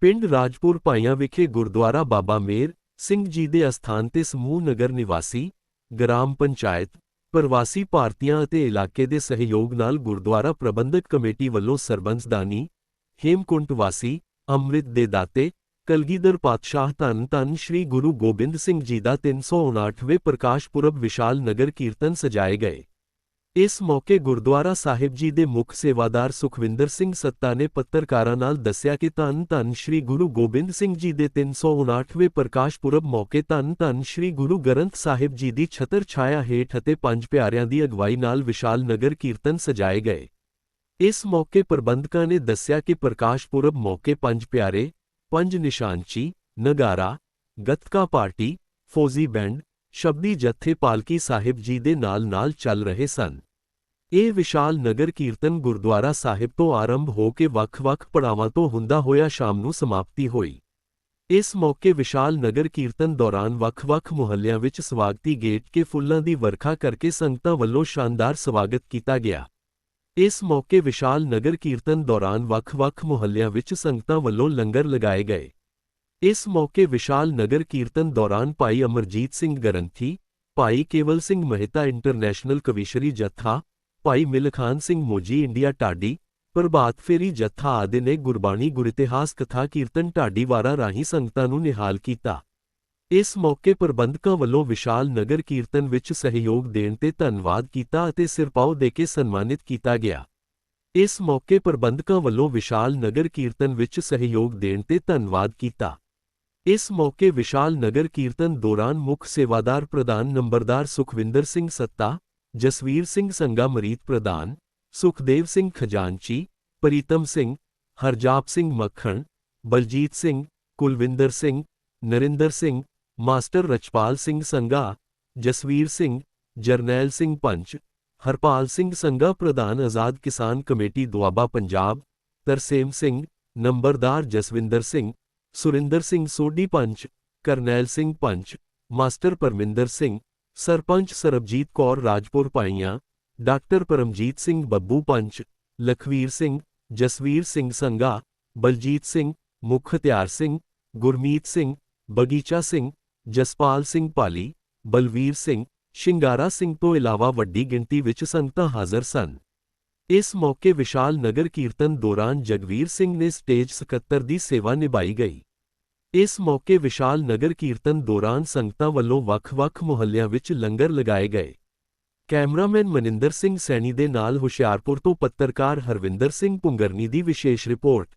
ਪਿੰਡ ਰਾਜਪੁਰ ਭਾਈਆਂ ਵਿਖੇ ਗੁਰਦੁਆਰਾ ਬਾਬਾ ਮੇਰ ਸਿੰਘ ਜੀ ਦੇ ਅਸਥਾਨ ਤੇ ਸਮੂਹ ਨਗਰ ਨਿਵਾਸੀ ਗ੍ਰਾਮ ਪੰਚਾਇਤ ਪ੍ਰਵਾਸੀ ਭਾਰਤੀਆਂ ਅਤੇ ਇਲਾਕੇ ਦੇ ਸਹਿਯੋਗ ਨਾਲ ਗੁਰਦੁਆਰਾ ਪ੍ਰਬੰਧਕ ਕਮੇਟੀ ਵੱਲੋਂ ਸਰਬੰਸਦਾਨੀ ਹੇਮਕੁੰਟ ਵਾਸੀ ਅੰਮ੍ਰਿਤ ਦੇ ਦਾਤੇ ਕਲਗੀਧਰ ਪਾਤਸ਼ਾਹ ਧੰਨ ਧੰਨ ਸ੍ਰੀ ਗੁਰੂ ਗੋਬਿੰਦ ਸਿੰਘ ਜੀ ਦਾ 359ਵੇਂ ਪ੍ਰਕਾਸ਼ ਪੁਰਬ ਵਿਸ਼ਾਲ ਨਗਰ ਕੀਰਤਨ ਸਜਾਏ ਗਏ ਇਸ ਮੌਕੇ ਗੁਰਦੁਆਰਾ ਸਾਹਿਬ ਜੀ ਦੇ ਮੁੱਖ ਸੇਵਾਦਾਰ ਸੁਖਵਿੰਦਰ ਸਿੰਘ ਸੱਤਾ ਨੇ ਪੱਤਰਕਾਰਾਂ ਨਾਲ ਦੱਸਿਆ ਕਿ ਧੰਨ ਧੰਨ ਸ੍ਰੀ ਗੁਰੂ ਗੋਬਿੰਦ ਸਿੰਘ ਜੀ ਦੇ 359ਵੇਂ ਪ੍ਰਕਾਸ਼ ਪੁਰਬ ਮੌਕੇ ਧੰਨ ਧੰਨ ਸ੍ਰੀ ਗੁਰੂ ਗ੍ਰੰਥ ਸਾਹਿਬ ਜੀ ਦੀ ਛਤਰ ਛਾਇਆ ਹੇਠ ਅਤੇ ਪੰਜ ਪਿਆਰਿਆਂ ਦੀ ਅਗਵਾਈ ਨਾਲ ਵਿਸ਼ਾਲ ਨਗਰ ਕੀਰਤਨ ਸਜਾਏ ਗਏ ਇਸ ਮੌਕੇ ਪ੍ਰਬੰਧਕਾਂ ਨੇ ਦੱਸਿਆ ਕਿ ਪ੍ਰਕਾਸ਼ ਪੁਰਬ ਮੌਕੇ ਪੰਜ ਪਿਆਰੇ ਪੰਜ ਨਿਸ਼ਾਨਚੀ ਨਗਾਰਾ ਗੱਤਕਾ ਪਾਰਟੀ ਫੌਜੀ ਬੈਂਡ ਸ਼ਬਦੀ ਜੱਥੇ ਪਾਲਕੀ ਸਾਹਿਬ ਜੀ ਦੇ ਨਾਲ-ਨਾਲ ਚੱਲ ਰਹੇ ਸਨ ਇਹ ਵਿਸ਼ਾਲ ਨਗਰ ਕੀਰਤਨ ਗੁਰਦੁਆਰਾ ਸਾਹਿਬ ਤੋਂ ਆਰੰਭ ਹੋ ਕੇ ਵੱਖ-ਵੱਖ ਪੜਾਵਾਂ ਤੋਂ ਹੁੰਦਾ ਹੋਇਆ ਸ਼ਾਮ ਨੂੰ ਸਮਾਪਤੀ ਹੋਈ ਇਸ ਮੌਕੇ ਵਿਸ਼ਾਲ ਨਗਰ ਕੀਰਤਨ ਦੌਰਾਨ ਵੱਖ-ਵੱਖ ਮੁਹੱਲਿਆਂ ਵਿੱਚ ਸਵਾਗਤੀ ਗੇਟ ਕੇ ਫੁੱਲਾਂ ਦੀ ਵਰਖਾ ਕਰਕੇ ਸੰਗਤਾਂ ਵੱਲੋਂ ਸ਼ਾਨਦਾਰ ਸਵਾਗਤ ਕੀਤਾ ਗਿਆ ਇਸ ਮੌਕੇ ਵਿਸ਼ਾਲ ਨਗਰ ਕੀਰਤਨ ਦੌਰਾਨ ਵੱਖ-ਵੱਖ ਮੁਹੱਲਿਆਂ ਵਿੱਚ ਸੰਗਤਾਂ ਵੱਲੋਂ ਲੰਗਰ ਲਗਾਏ ਗਏ ਇਸ ਮੌਕੇ ਵਿਸ਼ਾਲ ਨਗਰ ਕੀਰਤਨ ਦੌਰਾਨ ਭਾਈ ਅਮਰਜੀਤ ਸਿੰਘ ਗਰੰਥੀ ਭਾਈ ਕੇਵਲ ਸਿੰਘ ਮਹਿਤਾ ਇੰਟਰਨੈਸ਼ਨਲ ਕਵੀਸ਼ਰੀ ਜੱਥਾ ਭਾਈ ਮਿਲਖਾਨ ਸਿੰਘ ਮੋਜੀ ਇੰਡੀਆ ਢਾਡੀ, ਪ੍ਰਭਾਤ ਫੇਰੀ ਜੱਥਾ ਆਦਿ ਨੇ ਗੁਰਬਾਣੀ ਗੁਰਿਤਿਹਾਸ ਕਥਾ ਕੀਰਤਨ ਢਾਡੀ ਰਾਹੀਂ ਸੰਗਤਾਂ ਨੂੰ ਨਿਹਾਲ ਕੀਤਾ। ਇਸ ਮੌਕੇ ਪ੍ਰਬੰਧਕਾਂ ਵੱਲੋਂ ਵਿਸ਼ਾਲ ਨਗਰ ਕੀਰਤਨ ਵਿੱਚ ਸਹਿਯੋਗ ਦੇਣ ਤੇ ਧੰਨਵਾਦ ਕੀਤਾ ਅਤੇ ਸਿਰਪਾਉ ਦੇ ਕੇ ਸਨਮਾਨਿਤ ਕੀਤਾ ਗਿਆ। ਇਸ ਮੌਕੇ ਪ੍ਰਬੰਧਕਾਂ ਵੱਲੋਂ ਵਿਸ਼ਾਲ ਨਗਰ ਕੀਰਤਨ ਵਿੱਚ ਸਹਿਯੋਗ ਦੇਣ ਤੇ ਧੰਨਵਾਦ ਕੀਤਾ। ਇਸ ਮੌਕੇ ਵਿਸ਼ਾਲ ਨਗਰ ਕੀਰਤਨ ਦੌਰਾਨ ਮੁੱਖ ਸੇਵਾਦਾਰ ਪ੍ਰਧਾਨ ਨੰਬਰਦਾਰ ਸੁਖਵਿੰਦਰ ਸਿੰਘ ਸੱਤਾ ਜਸਵੀਰ ਸਿੰਘ ਸੰਗਾ ਮਰੀਤ ਪ੍ਰਧਾਨ ਸੁਖਦੇਵ ਸਿੰਘ ਖਜ਼ਾਨਚੀ ਪ੍ਰੀਤਮ ਸਿੰਘ ਹਰਜਾਪ ਸਿੰਘ ਮੱਖਣ ਬਲਜੀਤ ਸਿੰਘ ਕੁਲਵਿੰਦਰ ਸਿੰਘ ਨਰਿੰਦਰ ਸਿੰਘ ਮਾਸਟਰ ਰਚਪਾਲ ਸਿੰਘ ਸੰਗਾ ਜਸਵੀਰ ਸਿੰਘ ਜਰਨੈਲ ਸਿੰਘ ਪੰਚ ਹਰਪਾਲ ਸਿੰਘ ਸੰਗਾ ਪ੍ਰਧਾਨ ਆਜ਼ਾਦ ਕਿਸਾਨ ਕਮੇਟੀ ਦੁਆਬਾ ਪੰਜਾਬ ਤਰਸੇਮ ਸਿੰਘ ਨੰਬਰਦਾਰ ਜਸਵਿੰਦਰ ਸਿੰਘ ਸੁਰਿੰਦਰ ਸਿੰਘ ਸੋਢੀ ਪੰਚ ਕਰਨੈਲ ਸਿੰਘ ਪੰਚ ਮਾਸਟਰ ਪਰਮਿੰਦਰ ਸਿੰਘ ਸਰਪੰਚ ਸਰਬਜੀਤ ਕੌਰ ਰਾਜਪੁਰ ਪਾਈਆਂ ਡਾਕਟਰ ਪਰਮਜੀਤ ਸਿੰਘ ਬੱਬੂ ਪੰਚ ਲਖਵੀਰ ਸਿੰਘ ਜਸਵੀਰ ਸਿੰਘ ਸੰਗਾ ਬਲਜੀਤ ਸਿੰਘ ਮੁੱਖ ਹਥਿਆਰ ਸਿੰਘ ਗੁਰਮੀਤ ਸਿੰਘ ਬਗੀਚਾ ਸਿੰਘ ਜਸਪਾਲ ਸਿੰਘ ਪਾਲੀ ਬਲਵੀਰ ਸਿੰਘ ਸ਼ਿੰਗਾਰਾ ਸਿੰਘ ਤੋਂ ਇਲਾਵਾ ਵੱਡੀ ਗਿਣਤੀ ਵਿੱਚ ਸੰਗਤਾਂ ਹਾਜ਼ਰ ਸਨ ਇਸ ਮੌਕੇ ਵਿਸ਼ਾਲ ਨਗਰ ਕੀਰਤਨ ਦੌਰਾਨ ਜਗਵੀਰ ਸਿੰਘ ਨੇ ਸਟੇਜ ਸਕੱਤਰ ਦੀ ਸੇਵਾ ਨਿਭਾਈ ਗਈ ਇਸ ਮੌਕੇ ਵਿਸ਼ਾਲ ਨਗਰ ਕੀਰਤਨ ਦੌਰਾਨ ਸੰਗਤਾਂ ਵੱਲੋਂ ਵੱਖ-ਵੱਖ ਮੁਹੱਲਿਆਂ ਵਿੱਚ ਲੰਗਰ ਲਗਾਏ ਗਏ। ਕੈਮਰਾਮੈਨ ਮਨਿੰਦਰ ਸਿੰਘ ਸੈਣੀ ਦੇ ਨਾਲ ਹੁਸ਼ਿਆਰਪੁਰ ਤੋਂ ਪੱਤਰਕਾਰ ਹਰਵਿੰਦਰ ਸਿੰਘ ਪੁੰਗਰਨੀ ਦੀ ਵਿਸ਼ੇਸ਼ ਰਿਪੋਰਟ।